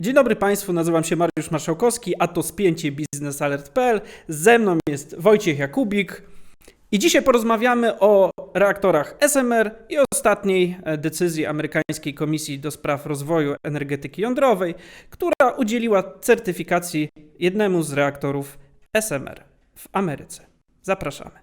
Dzień dobry Państwu, nazywam się Mariusz Marszałkowski, a to spięcie biznesalert.pl. Ze mną jest Wojciech Jakubik i dzisiaj porozmawiamy o reaktorach SMR i ostatniej e, decyzji amerykańskiej Komisji do Spraw Rozwoju Energetyki Jądrowej, która udzieliła certyfikacji jednemu z reaktorów SMR w Ameryce. Zapraszamy.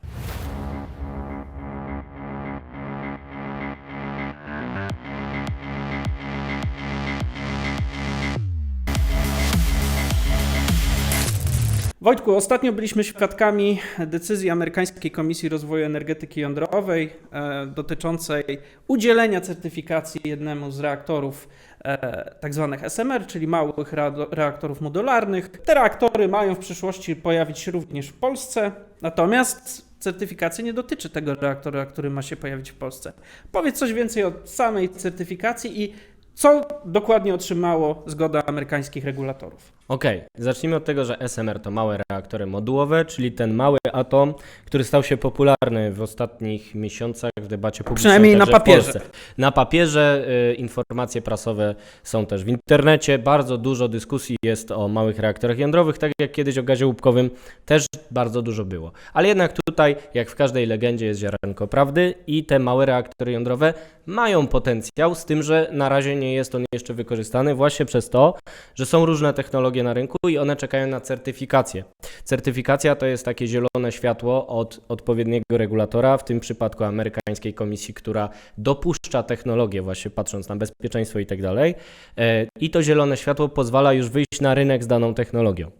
Wojtku, ostatnio byliśmy świadkami decyzji amerykańskiej Komisji Rozwoju Energetyki Jądrowej e, dotyczącej udzielenia certyfikacji jednemu z reaktorów e, tak zwanych SMR, czyli małych reaktorów modularnych. Te reaktory mają w przyszłości pojawić się również w Polsce, natomiast certyfikacja nie dotyczy tego reaktora, który ma się pojawić w Polsce. Powiedz coś więcej o samej certyfikacji i co dokładnie otrzymało zgoda amerykańskich regulatorów. Okej, zacznijmy od tego, że SMR to małe reaktory modułowe, czyli ten mały atom, który stał się popularny w ostatnich miesiącach w debacie publicznej. Przynajmniej na papierze. Na papierze y, informacje prasowe są też w internecie. Bardzo dużo dyskusji jest o małych reaktorach jądrowych, tak jak kiedyś o gazie łupkowym też bardzo dużo było. Ale jednak tutaj, jak w każdej legendzie, jest ziarenko prawdy i te małe reaktory jądrowe mają potencjał, z tym, że na razie nie jest on jeszcze wykorzystany właśnie przez to, że są różne technologie na rynku i one czekają na certyfikację. Certyfikacja to jest takie zielone światło od odpowiedniego regulatora, w tym przypadku amerykańskiej komisji, która dopuszcza technologię, właśnie patrząc na bezpieczeństwo i tak dalej. E, I to zielone światło pozwala już wyjść na rynek z daną technologią.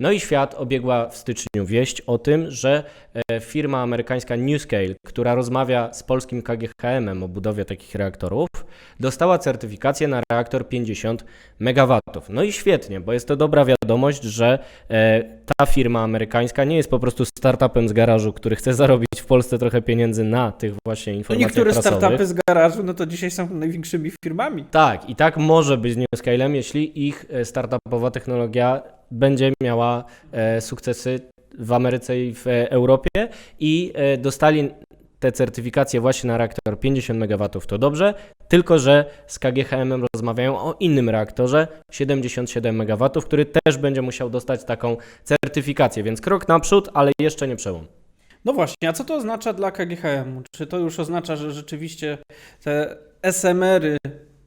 No i świat obiegła w styczniu wieść o tym, że e, firma amerykańska NewScale, która rozmawia z polskim KGHM o budowie takich reaktorów, dostała certyfikację na reaktor 50 MW. No i świetnie, bo jest to dobra wiadomość, że e, ta firma amerykańska nie jest po prostu startupem z garażu, który chce zarobić w Polsce trochę pieniędzy na tych właśnie No informacjach niektóre prasowych. startupy z garażu, no to dzisiaj są największymi firmami. Tak, i tak może być z NewScalem, jeśli ich e, startupowa technologia będzie miała e, sukcesy w Ameryce i w e, Europie i e, dostali te certyfikacje właśnie na reaktor 50 MW, to dobrze, tylko że z KGHM rozmawiają o innym reaktorze 77 MW, który też będzie musiał dostać taką certyfikację, więc krok naprzód, ale jeszcze nie przełom. No właśnie, a co to oznacza dla KGHM? Czy to już oznacza, że rzeczywiście te SMR-y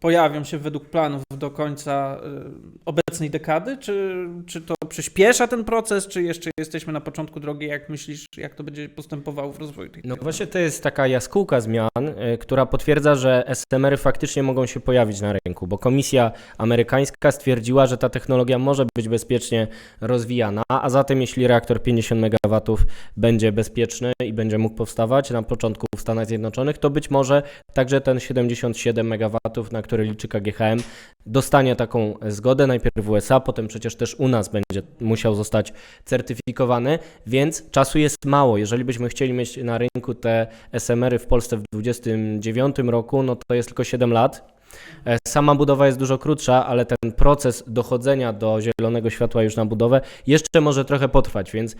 pojawią się według planów do końca y, obecnej dekady? Czy, czy to przyspiesza ten proces, czy jeszcze jesteśmy na początku drogi? Jak myślisz, jak to będzie postępowało w rozwoju tej No właśnie to jest taka jaskółka zmian, y, która potwierdza, że SMR-y faktycznie mogą się pojawić na rynku, bo komisja amerykańska stwierdziła, że ta technologia może być bezpiecznie rozwijana, a zatem jeśli reaktor 50 MW będzie bezpieczny i będzie mógł powstawać na początku w Stanach Zjednoczonych, to być może także ten 77 MW, na który liczy KGHM, dostanie taką zgodę, najpierw w USA, potem przecież też u nas będzie musiał zostać certyfikowany, więc czasu jest mało. Jeżeli byśmy chcieli mieć na rynku te SMR-y w Polsce w 2029 roku, no to jest tylko 7 lat. E, Sama budowa jest dużo krótsza, ale ten proces dochodzenia do zielonego światła już na budowę jeszcze może trochę potrwać, więc e,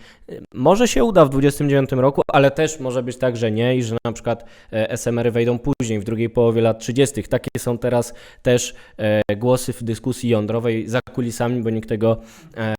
może się uda w 2029 roku, ale też może być tak, że nie i że na przykład e, SMR-y wejdą później, w drugiej połowie lat 30. Takie są teraz też e, głosy w dyskusji jądrowej za kulisami, bo nikt tego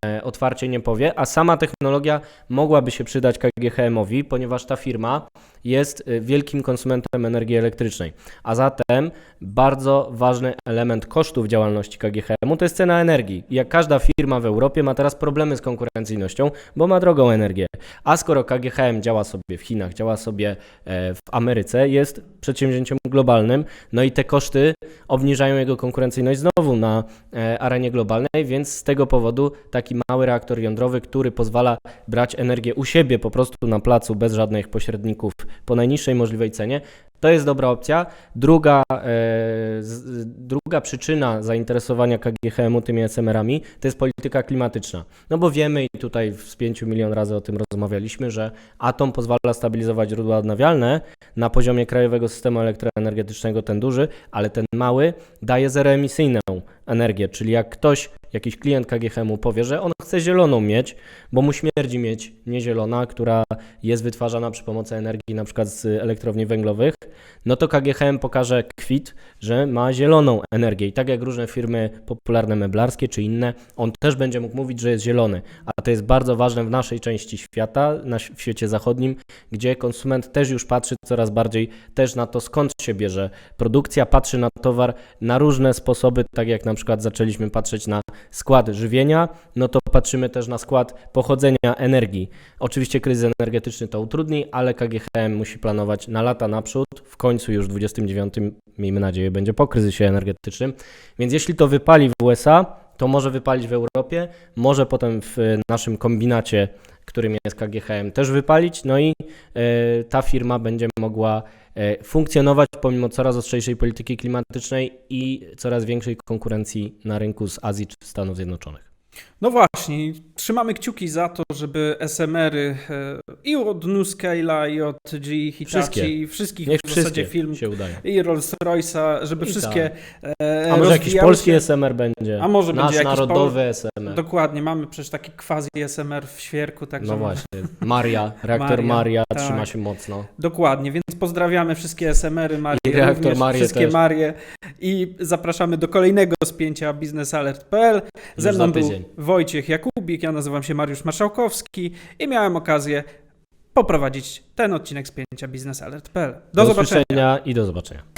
e, otwarcie nie powie, a sama technologia mogłaby się przydać KGHM-owi, ponieważ ta firma jest wielkim konsumentem energii elektrycznej, a zatem bardzo ważny element kosztów działalności KGHM-u to jest cena energii. Jak każda firma w Europie ma teraz problemy z konkurencyjnością, bo ma drogą energię. A skoro KGHM działa sobie w Chinach, działa sobie e, w Ameryce, jest przedsięwzięciem globalnym, no i te koszty obniżają jego konkurencyjność znowu na e, arenie globalnej, więc z tego powodu taki mały reaktor jądrowy, który pozwala brać energię u siebie po prostu na placu bez żadnych pośredników po najniższej możliwej cenie, to jest dobra opcja. Druga, e, z, druga przyczyna zainteresowania KGHM-u tymi SMR-ami to jest polityka klimatyczna. No bo wiemy i tutaj z 5 milion razy o tym rozmawialiśmy, że atom pozwala stabilizować źródła odnawialne na poziomie krajowego systemu elektroenergetycznego ten duży, ale ten mały daje zeroemisyjną energię, czyli jak ktoś jakiś klient KGHM-u powie, że on chce zieloną mieć, bo mu śmierdzi mieć niezielona, która jest wytwarzana przy pomocy energii na przykład z elektrowni węglowych, no to KGHM pokaże kwit, że ma zieloną energię. I tak jak różne firmy popularne meblarskie czy inne, on też będzie mógł mówić, że jest zielony. A to jest bardzo ważne w naszej części świata, na, w świecie zachodnim, gdzie konsument też już patrzy coraz bardziej też na to, skąd się bierze produkcja, patrzy na towar na różne sposoby, tak jak na przykład zaczęliśmy patrzeć na skład żywienia, no to patrzymy też na skład pochodzenia energii. Oczywiście kryzys energetyczny to utrudni, ale KGHM musi planować na lata naprzód. W końcu już w 29, miejmy nadzieję, będzie po kryzysie energetycznym. Więc jeśli to wypali w USA, to może wypalić w Europie, może potem w naszym kombinacie, którym jest KGHM, też wypalić. No i e, ta firma będzie mogła e, funkcjonować pomimo coraz ostrzejszej polityki klimatycznej i coraz większej konkurencji na rynku z Azji czy Stanów Zjednoczonych. No właśnie, trzymamy kciuki za to, żeby SMR-y e, i od Nuscale'a, i od GE Hitachi, Wszystkie. i wszystkich Niech w zasadzie film, i Rolls-Royce'a, żeby I wszystkie e, A może jakiś polski się. SMR będzie? A może Nasz będzie jakiś narodowy SMR. Dokładnie, mamy przecież taki quasi SMR w świerku, także No właśnie. Maria, reaktor Maria, Maria, tak. trzyma się mocno. Dokładnie, więc pozdrawiamy wszystkie SMR-y, Marię, I reaktor również, Marię wszystkie też. Marie i zapraszamy do kolejnego spięcia biznesalert.pl. Ze mną był. Wojciech Jakubik, ja nazywam się Mariusz Marszałkowski i miałem okazję poprowadzić ten odcinek spięcia biznesalert.pl. Do, do zobaczenia. i do zobaczenia.